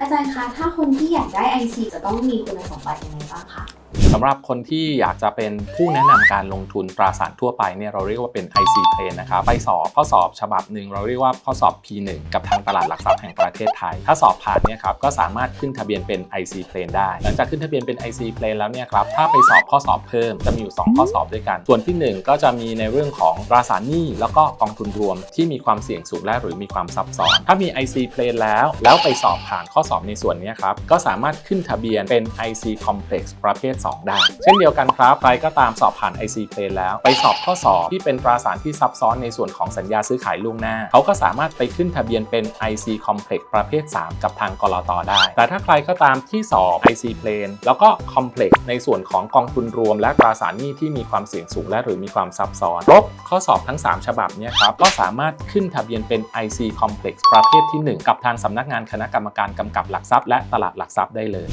อาจารย์คะ ถ้าคนที่อยากได้ IC จะต้องมีคุณสมบัติยังไงบ้างคะ สำหรับคนที่อยากจะเป็นผู้แนะนำการลงทุนตราสารทั่วไปเนี่ยเราเรียกว่าเป็น IC Plan นะครับไปสอบข้อสอบฉบับหนึ่งเราเรียกว่าข้อสอบ P1 กับทางตลาดหลักทรัพย์แห่งประเทศไทย ถ้าสอบผ่านเนี่ยครับก็สามารถขึ้นทะเบียนเป็น IC Plan ได้ หลังจากขึ้นทะเบียนเป็น IC Plan แล้วเนี่ยครับถ้าไปสอบข้อสอบเพิ่มจะมีอยู่ 2 ข้อสอบด้วยกัน ส่วนทีหนึ่1 ก็จะมีในเรื่องของตราสารหนี้แล้วก็กองทุนรวมที่มีความเสี่ยงสูงและหรือมีความซับซ้อน ถ้ามี IC Plan แล้ว แล้วไปสอบผ่านข้อสอบในส่วนนี้ครับก็สามารถขึ้นทะเบียนเป็น IC Complex ประเภท 2ได้ เช่นเดียวกันครับใครก็ตามสอบผ่าน IC Plan แล้ว ไปสอบข้อสอบที่เป็นตราสารที่ซับซ้อนในส่วนของสัญญาซื้อขายล่วงหน้า เขาก็สามารถไปขึ้นทะเบียนเป็น IC Complex ประเภท 3 กับทางกรอตได้ แต่ถ้าใครก็ตามที่สอบ IC Plan แล้วก็ Complex ในส่วนของกองทุนรวม และตราสารหนี้ที่มีความเสี่ยงสูงและหรือมีความซับซ้อนลบข้อสอบทั้ง 3 ฉบับเนี้ครับก็สามารถขึ้นทะเบียนเป็น IC Complex ประเภทที่ 1 กับทางสำนักงานคณะกรรมการกำกับหลักทรัพย์และตลาดหลักทรัพย์ได้เลย